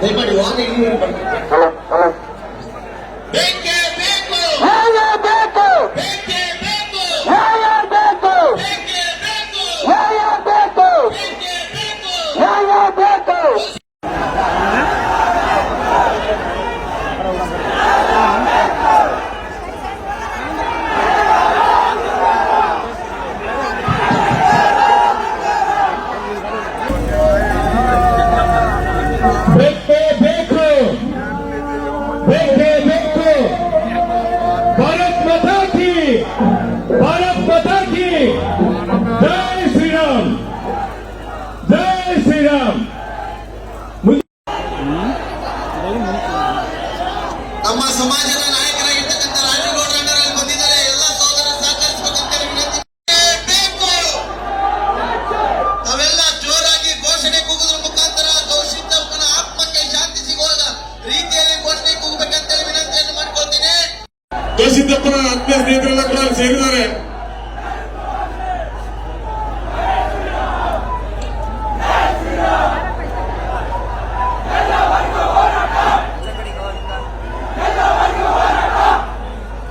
ದಯಮಾಡಿ ವಾದ ಇಲ್ಲಿ ಬೇಕೇ ಬೇಕು ಬೇಕು ಬೇಕೇ ಬೇಕು ಬೇಕು ಬೇಕೇ ಬೇಕು ನ್ಯಾಯ ಬೇಕು ಬೇಕೇ ಬೇಕು ನಮ್ಮ ಸಮಾಜದ ನಾಯಕರಾಗಿರ್ತಕ್ಕಂಥ ರಾಜಗೌಡರಣ್ಣರಲ್ಲಿ ಬಂದಿದ್ದಾರೆ. ಎಲ್ಲ ಸಹೋದರ ಸಹಕರಿಸಬೇಕಂತ ವಿನಂತಿ. ಜೋರಾಗಿ ಘೋಷಣೆ ಕೂಗುದ್ರ ಮುಖಾಂತರ ದೋಷಿತಪ್ಪನ ಆತ್ಮಕ್ಕೆ ಶಾಂತಿ ಸಿಗೋದ ರೀತಿಯಲ್ಲಿ ಘೋಷಣೆ ಕೂಗಬೇಕಂತೇಳಿ ವಿನಂತಿಯನ್ನು ಮಾಡ್ಕೊಳ್ತೀನಿ. ದೋಷಿತಪ್ಪನ ಆತ್ಮೀಯ ಸ್ನೇಹಿತರೆಲ್ಲ ಕೂಡ ಸೇರಿದ್ದಾರೆ.